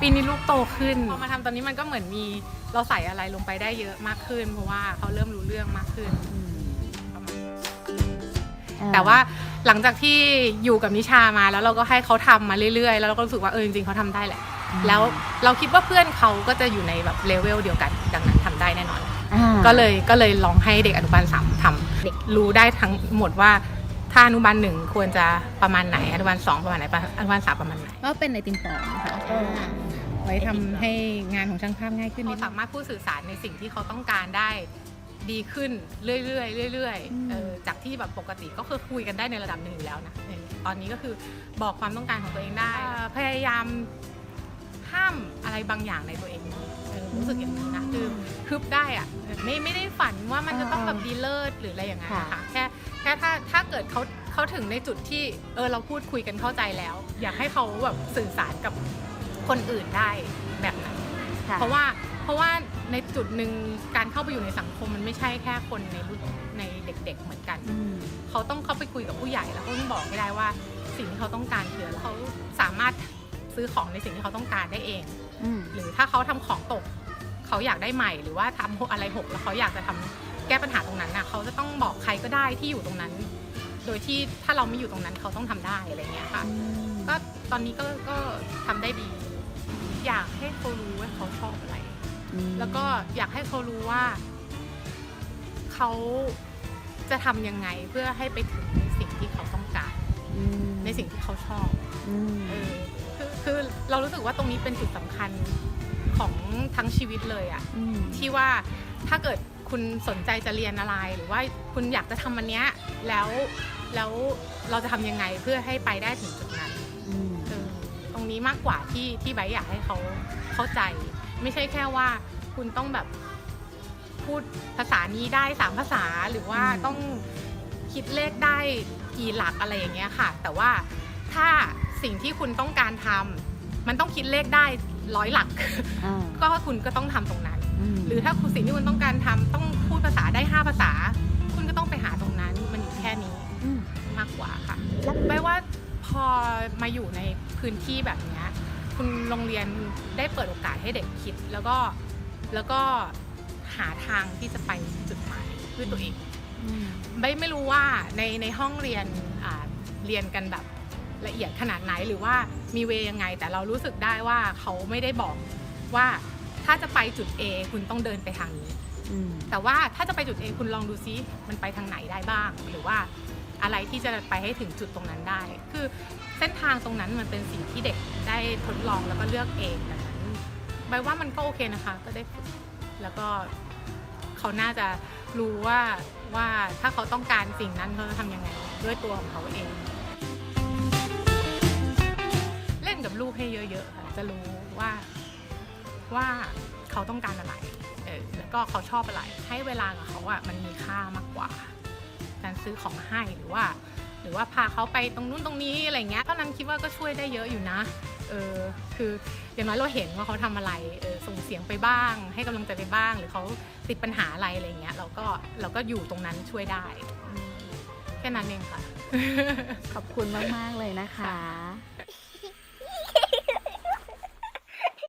ปีนี้ลูกโตขึ้น พอมาทำตอนนี้มันก็เหมือนมีเราใส่อะไรลงไปได้เยอะมากขึ้น เพราะว่าเขาเริ่มรู้เรื่องมากขึ้นประมาณแต่ว่าหลังจากที่อยู่กับนิชามาแล้วเราก็ให้เขาทำมาเรื่อยๆ แล้วเราก็รู้สึกว่าเออจริงๆเขาทำได้แหละ แล้วเราคิดว่าเพื่อนเขาก็จะอยู่ในแบบเลเวลเดียวกัน ดังนั้นทำได้แน่นอน อ่า ก็เลยก็เลยลองให้เด็กอนุบาลสามทำเด็กรู้ได้ทั้งหมดว่าถ้าอนุบาลหนึ่งควรจะประมาณไหนอนุบาลสองประมาณไหนอนุบาลสามประมาณไหน ก็เป็นไอติมปลอมค่ะก็ ไว้ทำให้งานของช่างภาพง่ายขึ้นเขาสามารถพูดสื่อสารในสิ่งที่เขาต้องการได้ดีขึ้นเรื่อยๆเรื่อยๆเออจากที่แบบปกติก็คือคุยกันได้ในระดับหนึ่งอยู่แล้วนะเออตอนนี้ก็คือบอกความต้องการของตัวเองได้เอ่อพยายามห้ามอะไรบางอย่างในตัวเองเออรู้สึกอย่างนี้นะคือฮึบได้อะไม่ไม่ได้ฝันว่ามันจะต้องแบบดีเลิศหรืออะไรอย่างนั้นนะคะแค่แค่ถ้าถ้าเกิดเขาเขาถึงในจุดที่เออเราพูดคุยกันเข้าใจแล้ว อยากให้เขาแบบสื่อสารกับ คนอื่นได้แบบนั้นค่ะเพราะว่าเพราะว่าในจุดหนึ่งการเข้าไปอยู่ในสังคมมันไม่ใช่แค่คนในรุ่นในเด็ก ๆเหมือนกันอืมเขาต้องเข้าไปคุยกับผู้ใหญ่แล้วเขาต้องบอกให้ได้ว่าสิ่งที่เขาต้องการคืออะไรเขาสามารถซื้อของในสิ่งที่เขาต้องการได้เองอืมหรือถ้าเขาทำของตก เขาอยากได้ใหม่ หรือว่าทำอะไรหกแล้วเขาอยากจะทำแก้ปัญหาตรงนั้นน่ะเขาจะต้องบอกใครก็ได้ที่อยู่ตรงนั้น โดยที่ถ้าเราไม่อยู่ตรงนั้นเขาต้องทำได้อะไรเงี้ยค่ะก็ตอนนี้ก็ก็ทำได้ดี อยากให้เขารู้ว่าเขาชอบอะไรอืมแล้วก็อยากให้เขารู้ว่า เขาจะทำยังไงเพื่อให้ไปถึงในสิ่งที่เขาต้องการอืมในสิ่งที่เขาชอบอืมเออคือคือเรารู้สึกว่าตรงนี้เป็นจุดสำคัญของทั้งชีวิตเลยอะอืมที่ว่าถ้าเกิดคุณสนใจจะเรียนอะไร หรือว่าคุณอยากจะทำอันเนี้ยแล้วแล้วเราจะทำยังไงเพื่อให้ไปได้ถึงจุดนั้นอืมเออตรง นี้มากกว่าที่ที่ไบร์ทอยากให้เขาเข้าใจ ไม่ใช่แค่ว่าคุณต้องแบบพูดภาษานี้ได้สามภาษาหรือว่าต้องคิดเลขได้กี่หลักอะไรอย่างเงี้ยค่ะ แต่ว่าถ้าสิ่งที่คุณต้องการทำมันต้องคิดเลขได้ร้อยหลักอ่าก็คุณก็ต้องทำตรงนั้นมหรือถ้าคุณสิ่งที่คุณต้องการทำต้องพูดภาษาได้ห้าภาษา คุณก็ต้องไปหาตรงนั้นมันอยู่แค่นี้มมากกว่าค่ะแล้วแปลว่า พอมาอยู่ในพื้นที่แบบเนี้ยคุณโรงเรียนได้เปิดโอกาสให้เด็กคิด แล้วก็แล้วก็หาทางที่จะไปจุดหมายด้วยตัวเองอืมไม่ไม่รู้ว่าในในห้องเรียนอ่าเรียนกันแบบละเอียดขนาดไหนหรือว่ามีเวยังไง แต่เรารู้สึกได้ว่าเขาไม่ได้บอกว่าถ้าจะไปจุด A คุณต้องเดินไปทางนี้อืมแต่ว่าถ้าจะไปจุด A คุณลองดูซิมันไปทางไหนได้บ้าง หรือว่า อะไรที่จะไปให้ถึงจุดตรงนั้นได้ คือเส้นทางตรงนั้นมันเป็นสิ่งที่เด็กได้ทดลองแล้วก็เลือกเองดังนั้นใบว่ามันก็โอเคนะคะ ก็ได้ฝึกแล้วก็เขาน่าจะรู้ว่าว่าถ้าเขาต้องการสิ่งนั้นเขาจะทำยังไงด้วยตัวของเขาเอง เล่นกับลูกให้เยอะๆค่ะจะรู้ว่าว่าเขาต้องการอะไร เออ แล้วก็เขาชอบอะไร ให้เวลากับเขาอะมันมีค่ามากกว่า การซื้อของให้หรือว่า หรือว่าพาเขาไปตรงนู้นตรงนี้อะไรเงี้ยตอนนั้นคิดว่าก็ช่วยได้เยอะอยู่นะเออคืออย่างน้อยเราเห็นว่าเขาทำอะไรเออส่งเสียงไปบ้าง ให้กำลังใจไปบ้าง หรือเขาติดปัญหาอะไรอะไรเงี้ยเราก็เราก็อยู่ตรงนั้นช่วยได้อืมแค่นั้นเองค่ะ ขอบคุณมาก ๆ เลยนะคะ